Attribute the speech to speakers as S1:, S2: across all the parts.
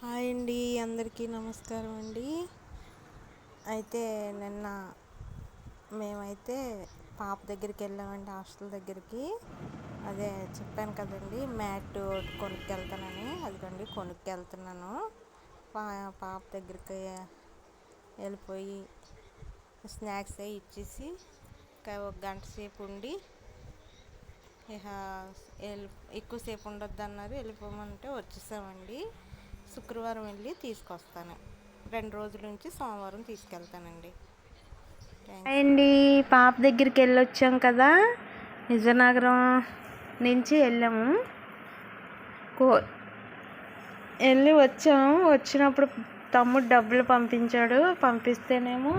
S1: Hi అండి అందరికీ నమస్కారం అండి. అయితే నిన్న మేమైతే పాప దగ్గరికి వెళ్ళామండి హాస్టల్ దగ్గరికి. అదే చెప్పాను కదండి మ్యాట్ కొనుక్కెళ్తానని. అదిగోండి కొనుక్కెళ్తున్నాను. పా పాప దగ్గరికి వెళ్ళిపోయి స్నాక్స్ అవి ఇచ్చేసి ఒక గంట సేపు ఉండి ఇక ఎక్కువసేపు ఉండొద్దు అన్నారు వెళ్ళిపోమంటే వచ్చేసామండి. శుక్రవారం వెళ్ళి తీసుకొస్తాను. రెండు రోజుల నుంచి సోమవారం తీసుకెళ్తానండి.
S2: అండి పాప దగ్గరికి వెళ్ళొచ్చాం కదా. విజయనగరం నుంచి వెళ్ళాము. కో వెళ్ళి వచ్చాము. వచ్చినప్పుడు తమ్ముడు డబ్బులు పంపించాడు. పంపిస్తేనేమో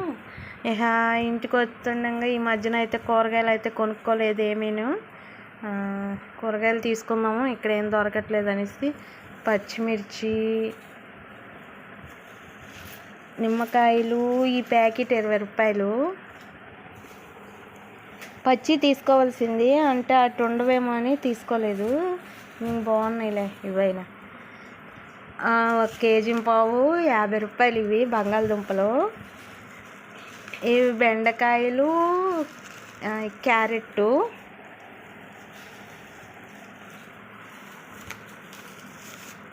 S2: ఇక ఇంటికి వస్తుండగా ఈ మధ్యన అయితే కూరగాయలు అయితే కొనుక్కోలేదు ఏమీను. కూరగాయలు తీసుకుందాము. ఇక్కడ ఏం దొరకట్లేదు అనేసి పచ్చిమిర్చి నిమ్మకాయలు ఈ ప్యాకెట్ ఇరవై రూపాయలు. పచ్చి తీసుకోవాల్సింది అంటే అటు ఉండవేమో అని తీసుకోలేదు. బాగున్నాయిలే ఇవైనా. ఒక కేజీ పావు యాభై రూపాయలు ఇవి బంగాళదుంపలు. ఇవి బెండకాయలు క్యారెట్టు.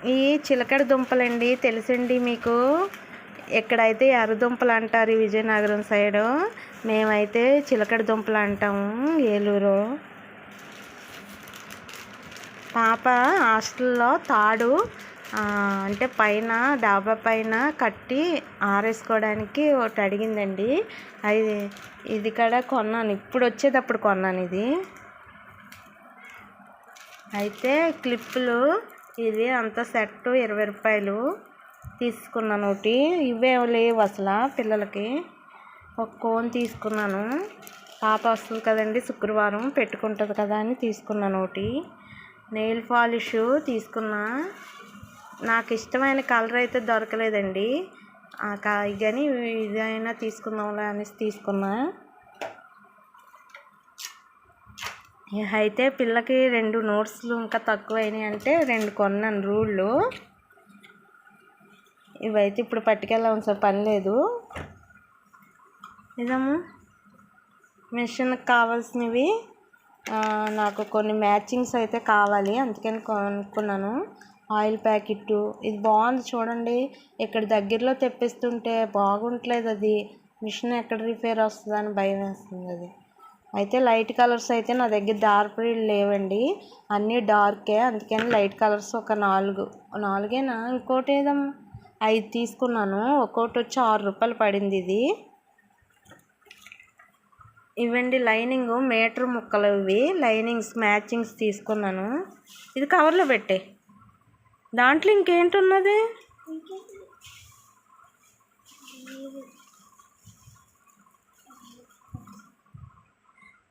S2: ఈ చిలకడ దుంపలండి తెలుసండి మీకు? ఎక్కడైతే ఎర్రదుంపలు అంటారు విజయనగరం సైడు మేమైతే చిలకడ దుంపలు అంటాము ఏలూరు. పాప హాస్టల్లో తాడు అంటే పైన డాబా పైన కట్టి ఆరేసుకోవడానికి ఒకటి అడిగిందండి. అది ఇది కూడా కొన్నాను ఇప్పుడు వచ్చేటప్పుడు కొన్నాను ఇది. అయితే క్లిప్పులు ఇది అంత సెట్ ఇరవై రూపాయలు తీసుకున్నాను ఒకటి. ఇవే లేవు అసలు పిల్లలకి. ఒక కోన్ తీసుకున్నాను. పాప వస్తుంది కదండి శుక్రవారం పెట్టుకుంటుంది కదా అని తీసుకున్నాను ఒకటి. నెయిల్ పాలిష్ తీసుకున్నా. నాకు ఇష్టమైన కలర్ అయితే దొరకలేదండి. కానీ ఇదైనా తీసుకుందాంలే అనేసి తీసుకున్నా. అయితే పిల్లకి రెండు నోట్స్లు ఇంకా తక్కువైనాయి అంటే రెండు కొన్నాను రూళ్ళు. ఇవైతే ఇప్పుడు పట్టుకెళ్ళాము సార్ పని లేదు. ఇదము మిషన్కి కావాల్సినవి నాకు కొన్ని మ్యాచింగ్స్ అయితే కావాలి అందుకని కొనుక్కున్నాను. ఆయిల్ ప్యాకెట్ ఇది బాగుంది చూడండి. ఇక్కడ దగ్గరలో తెప్పిస్తుంటే బాగుంటలేదు అది. మిషన్ ఎక్కడ రిపేర్ వస్తుందని భయం వేస్తుంది అది. అయితే లైట్ కలర్స్ అయితే నా దగ్గర డార్క్ లేవండి. అన్నీ డార్కే. అందుకని లైట్ కలర్స్ ఒక నాలుగు. నాలుగేనా? ఇంకోటి ఏదమ్మా? ఐదు తీసుకున్నాను. ఒక్కోటి వచ్చి ఆరు రూపాయలు పడింది ఇది. ఇవండి లైనింగ్ మీటర్ ముక్కలు ఇవి. లైనింగ్స్ మ్యాచింగ్స్ తీసుకున్నాను. ఇది కవర్లో పెట్టే. దాంట్లో ఇంకేంటి ఉన్నది?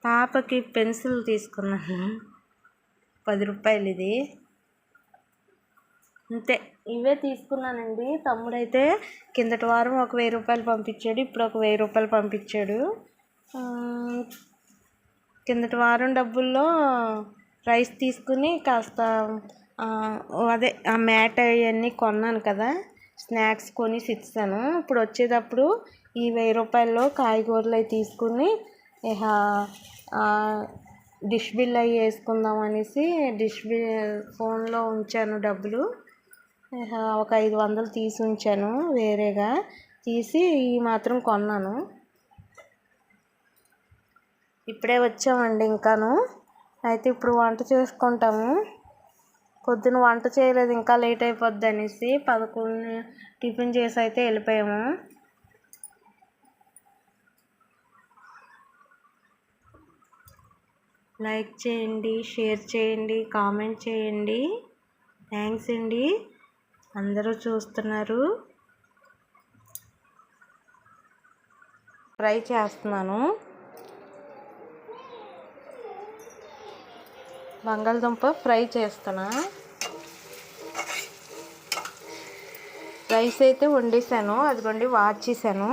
S2: పాపకి పెన్సిల్ తీసుకున్నాను. పది రూపాయలు ఇది అంతే. ఇవే తీసుకున్నానండి. తమ్ముడైతే కిందటి వారం ఒక వెయ్యి రూపాయలు పంపించాడు. ఇప్పుడు ఒక వెయ్యి రూపాయలు పంపించాడు. కిందటి వారం డబ్బుల్లో రైస్ తీసుకుని కాస్త అదే ఆ మ్యాట్ అవన్నీ కొన్నాను కదా. స్నాక్స్ కొని ఇస్తాను ఇప్పుడు వచ్చేటప్పుడు ఈ వెయ్యి రూపాయల్లో కాయగూరలు అవి తీసుకుని ఇక డిష్ బిల్ అవి వేసుకుందాం అనేసి డిష్ బిల్ ఫోన్లో ఉంచాను డబ్బులు. ఒక ఐదు వందలు తీసి ఉంచాను వేరేగా. తీసి ఈ మాత్రం కొన్నాను. ఇప్పుడే వచ్చామండి ఇంకాను. అయితే ఇప్పుడు వంట చేసుకుంటాము. పొద్దున వంట చేయలేదు ఇంకా లేట్ అయిపోద్ది అనేసి పదకొండు టిఫిన్ చేసి అయితే వెళ్ళిపోయాము. లైక్ చేయండి షేర్ చేయండి కామెంట్ చేయండి. థ్యాంక్స్ అండి. అందరూ చూస్తున్నారు. ఫ్రై చేస్తున్నాను. బంగాళదుంప ఫ్రై చేస్తున్నా. రైస్ అయితే వండేసాను. అదిగోండి వాచ్ చేశాను.